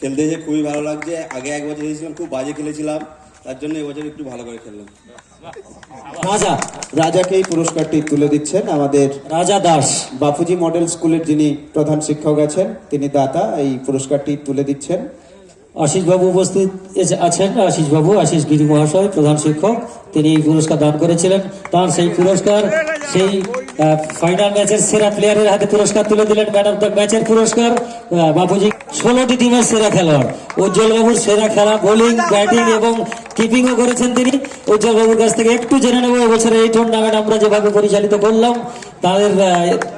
খেলতে এসে খুবই ভালো লাগছে। আগে এক বছর এসেছিলাম খুব বাজে খেলেছিলাম। তার জন্য এবছর একটু ভালো করে খেললাম। রাজা রাজাকে এই পুরস্কারটি তুলে দিচ্ছেন আমাদের রাজা দাস। বাপুজি মডেল স্কুলের যিনি প্রধান শিক্ষক আছেন তিনি দাতা এই পুরস্কারটি তুলে দিচ্ছেন। আশিস বাবু উপস্থিত এসে- আছেন আশিস বাবু আশিস গিরি মহাশয় প্রধান শিক্ষক। তিনি এই পুরস্কার দান করেছিলেন। তার সেই পুরস্কার সেই ফাইনাল ম্যাচের সেরা প্লেয়ারের হাতে পুরস্কার তুলে দিলেন। ম্যান অফ দ্য ম্যাচের পুরস্কার। বাপুজি, ষোলোটি টিমের সেরা খেলোয়াড়। উজ্জ্বল বাবুর সেরা খেলা, বোলিং, ব্যাটিং এবং কিপিংও করেছেন তিনি। উজ্জ্বল বাবুর কাছ থেকে একটু জেনে নেব এবছর এই টুর্নামেন্ট আমরা যেভাবে পরিচালিত করলাম, তাদের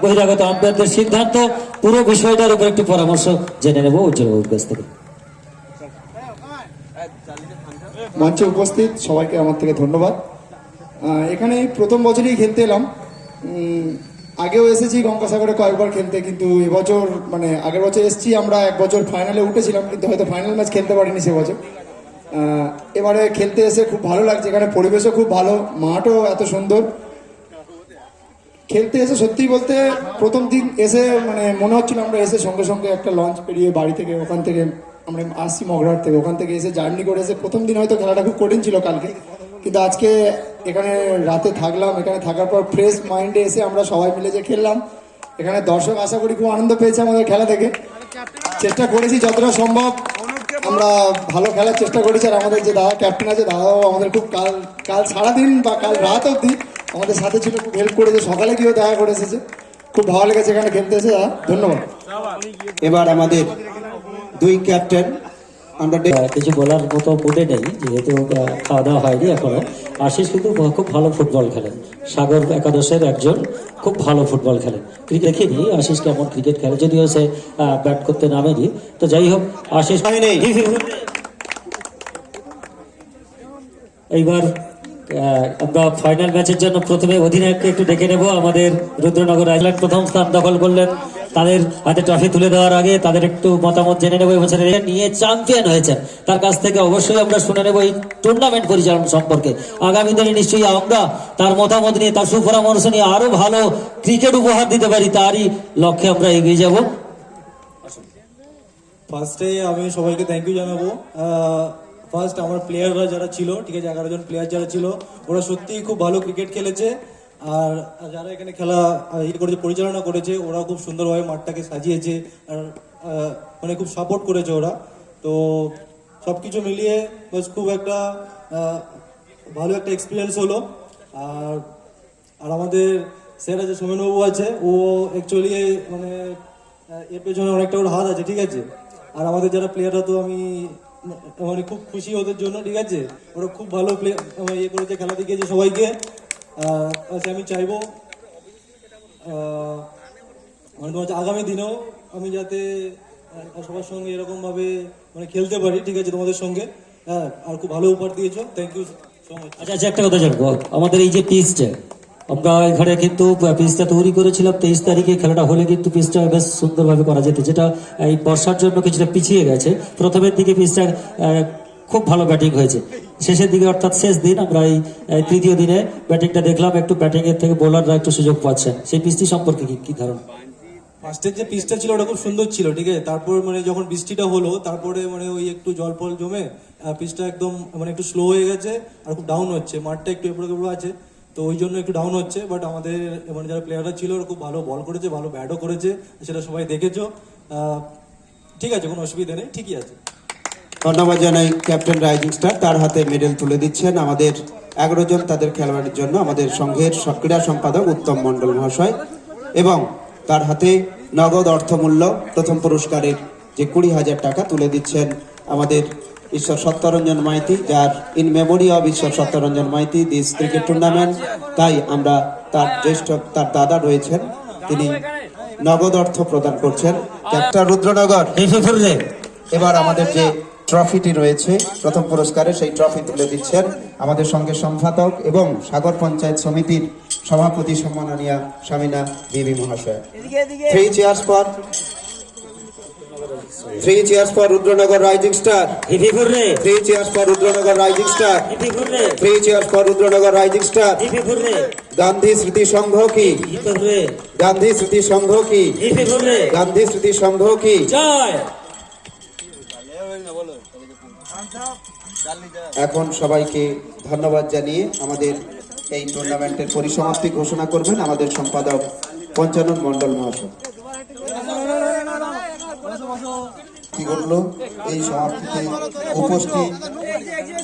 বহিরাগত আম্পায়ারদের সিদ্ধান্ত, পুরো বিষয়টার উপর একটু পরামর্শ জেনে নেব উজ্জ্বল বাবুর কাছ থেকে। মঞ্চে উপস্থিত, সবাইকে আমার থেকে ধন্যবাদ। এখানে প্রথম বছরই খেলতে এলাম। আগেও এসেছি গঙ্গাসাগরে কয়েকবার খেলতে, কিন্তু এবছর মানে আগের বছর এসেছি আমরা, এক বছর ফাইনালে উঠেছিলাম, কিন্তু হয়তো ফাইনাল ম্যাচ খেলতে পারিনি সে বছর। এবারে খেলতে এসে খুব ভালো লাগছে, এখানে পরিবেশও খুব ভালো, মাঠও এত সুন্দর। খেলতে এসে সত্যি বলতে প্রথম দিন এসে মানে মনে হচ্ছিল আমরা এসে সঙ্গে সঙ্গে একটা লঞ্চ পেরিয়ে বাড়ি থেকে, ওখান থেকে আমরা আসছি মগরাট থেকে, ওখান থেকে এসে জার্নি করে এসে প্রথম দিন হয়তো খেলাটা খুব কঠিন ছিল কালকে, কিন্তু আজকে এখানে রাতে থাকলাম, এখানে থাকার পর ফ্রেশ মাইন্ডে এসে আমরা সবাই মিলে যে খেললাম। এখানে দর্শক আশা করি খুব আনন্দ পেয়েছে আমাদের খেলা থেকে চেষ্টা করেছি যতটা সম্ভব। আমরা ভালো খেলার চেষ্টা করেছি আর আমাদের যে দাদা ক্যাপ্টেন আছে, দাদাও আমাদের খুব কাল কাল সারাদিন বা কাল রাত অবধি আমাদের সাথে ছিল, খুব হেল্প করেছে। সকালে গিয়েও দেখা করে এসেছে। খুব ভালো লেগেছে এখানে খেলতে এসে, দাদা। ধন্যবাদ। এবার আমাদের দুই ক্যাপ্টেন আমরা কিছু বলার মতো মুডে নেই যেহেতু খাওয়া দাওয়া হয়নি এখনও। আশিস কিন্তু খুব ভালো ফুটবল খেলেন। সাগর একাদশের একজন খুব ভালো ফুটবল খেলেন। ক্রিকেট দেখিনি আশিস কেমন ক্রিকেট খেলে যদিও সে ব্যাট করতে নামেনি। তো যাই হোক আশিস। এইবার আমরা ফাইনাল ম্যাচের জন্য প্রথমে অধিনায়ককে একটু ডেকে নেব। আমাদের রুদ্রনগর আইল্যান্ড প্রথম স্থান দখল করলেন তাদের হাতে ট্রফি তুলে দেওয়ার আগে তাদের একটু মতামত জেনে নেব এবছর নিয়ে চ্যাম্পিয়ন হয়েছেন। তার কাছ থেকে অবশ্যই আমরা শুনে নেব এই টুর্নামেন্ট পরিচালনা সম্পর্কে। আগামী দিনে নিশ্চয়ই আমরা তার মতামত নিয়ে, তার সুপরামর্শ নিয়ে আরও ভালো ক্রিকেট উপহার দিতে পারি, তারই লক্ষ্যে আমরা এগিয়ে যাব। ফার্স্টে আমি সবাইকে থ্যাংক ইউ জানাব। ফার্স্ট আমার প্লেয়াররা যারা ছিল, ঠিক আছে, এগারো জন প্লেয়ার যারা ছিল, ওরা সত্যিই খুব ভালো ক্রিকেট খেলেছে। আর যারা এখানে খেলা ইয়ে করেছে, পরিচালনা করেছে ওরা খুব সুন্দরভাবে মাঠটাকে সাজিয়েছে আর মানে খুব সাপোর্ট করেছে ওরা। তো সব কিছু মিলিয়ে বাস খুব একটা ভালো একটা এক্সপিরিয়েন্স হলো। আর আর আমাদের স্যার আছে, সোমেনবাবু আছে, ও অ্যাকচুয়ালি মানে এর পেছনে অনেকটা ওর হাত আছে, ঠিক আছে? আর আমাদের যারা প্লেয়াররা তো আমি মানে খুব খুশি ওদের জন্য, ঠিক আছে? ওরা খুব ভালো প্লে ইয়ে করেছে খেলা দেখিয়েছে সবাইকে। আহ, আচ্ছা আমি চাইব মানে তোমার আগামী দিনেও আমি যাতে সবার সঙ্গে এরকমভাবে মানে খেলতে পারি ঠিক আছে তোমাদের সঙ্গে। হ্যাঁ আর খুব ভালো উপহার দিয়েছ। থ্যাংক ইউ আচ্ছা আচ্ছা একটা কথা জানব। আমাদের এই যে পিচটা আমরা এখানে কিন্তু পিচটা তৈরি করেছিলাম তেইশ তারিখে খেলাটা হলে কিন্তু পিচটা বেশ সুন্দরভাবে করা যেত যেটা এই বর্ষার জন্য কিছুটা পিছিয়ে গেছে। প্রথমের দিকে পিচটা খুব ভালো ব্যাটিং হয়েছে। শেষের দিকে অর্থাৎ শেষ দিন আমরা এই তৃতীয় দিনে ব্যাটিংটা দেখলাম, একটু ব্যাটিং এর থেকে বোলাররা একটু সুযোগ পাচ্ছেন সেই পিচটি সম্পর্কে কি কি ধারণা? ফার্স্টের যে পিচটা ছিল, ওটা খুব সুন্দর ছিল, ঠিক আছে? তারপর মানে যখন বৃষ্টিটা হলো, তারপরে মানে ওই একটু জল ফল জমে পিচটা একদম মানে একটু স্লো হয়ে গেছে আর খুব ডাউন হচ্ছে। মাঠটা একটু এপড়ে কেপড়ে আছে, তো ওই জন্য একটু ডাউন হচ্ছে। বাট আমাদের মানে যারা প্লেয়াররা ছিল, ওরা খুব ভালো বল করেছে, ভালো ব্যাটও করেছে। সেটা সবাই দেখেছ। ঠিক আছে, কোনো অসুবিধা নেই, ঠিকই আছে। ধন্যবাদ জানাই ক্যাপ্টেন রাইজিং স্টার। তার হাতে মেডেল তুলে দিচ্ছেন আমাদের এগারো জন তাদের খেলোয়াড়ের জন্য আমাদের সংঘের ক্রীড়া সম্পাদক উত্তম মণ্ডল মহাশয় এবং তার হাতে নগদ অর্থমূল্য প্রথম পুরস্কারের যে কুড়ি হাজার টাকা তুলে দিচ্ছেন আমাদের ঈশ্বর সত্যরঞ্জন মাইতি যার ইন মেমোরি অব ঈশ্বর Satyaranjan Maity this cricket tournament তাই আমরা তার জ্যেষ্ঠ তার দাদা রয়েছেন তিনি নগদ অর্থ প্রদান করছেন। ক্যাপ্টেন রুদ্রনগর। এবার আমাদের যে ট্রফিটি রয়েছে। প্রথম পুরস্কারে সেই ট্রফি তুলে দিচ্ছেন আমাদের সঙ্গে সম্পাদক এবং সাগর পঞ্চায়েত সমিতির সভাপতি সম্মাননীয়া স্বামীনা দেবী মহাশয়। Three cheers for three cheers for Rudranagar rising star three cheers for Rudranagar rising star three cheers for Rudranagar rising star Gandhi Smriti Sangha কি? গান্ধী স্মৃতি সংঘ কি? গান্ধী স্মৃতি সংঘ কি? জয়। এখন সবাইকে ধন্যবাদ জানিয়ে আমাদের এই টুর্নামেন্টের পরিসমাপ্তি ঘোষণা করবেন আমাদের সম্পাদক পঞ্চানন মণ্ডল মহাশয়। কি ঘটলো? এই সমাপ্তিতে উপস্থিত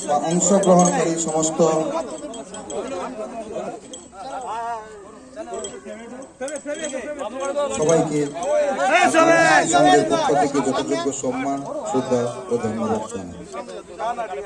বা অংশগ্রহণকারী সমস্ত সবাইকে সঙ্গের পক্ষ থেকে যথাযোগ্য সম্মান শ্রদ্ধা ও ধন্যবাদ জানাই।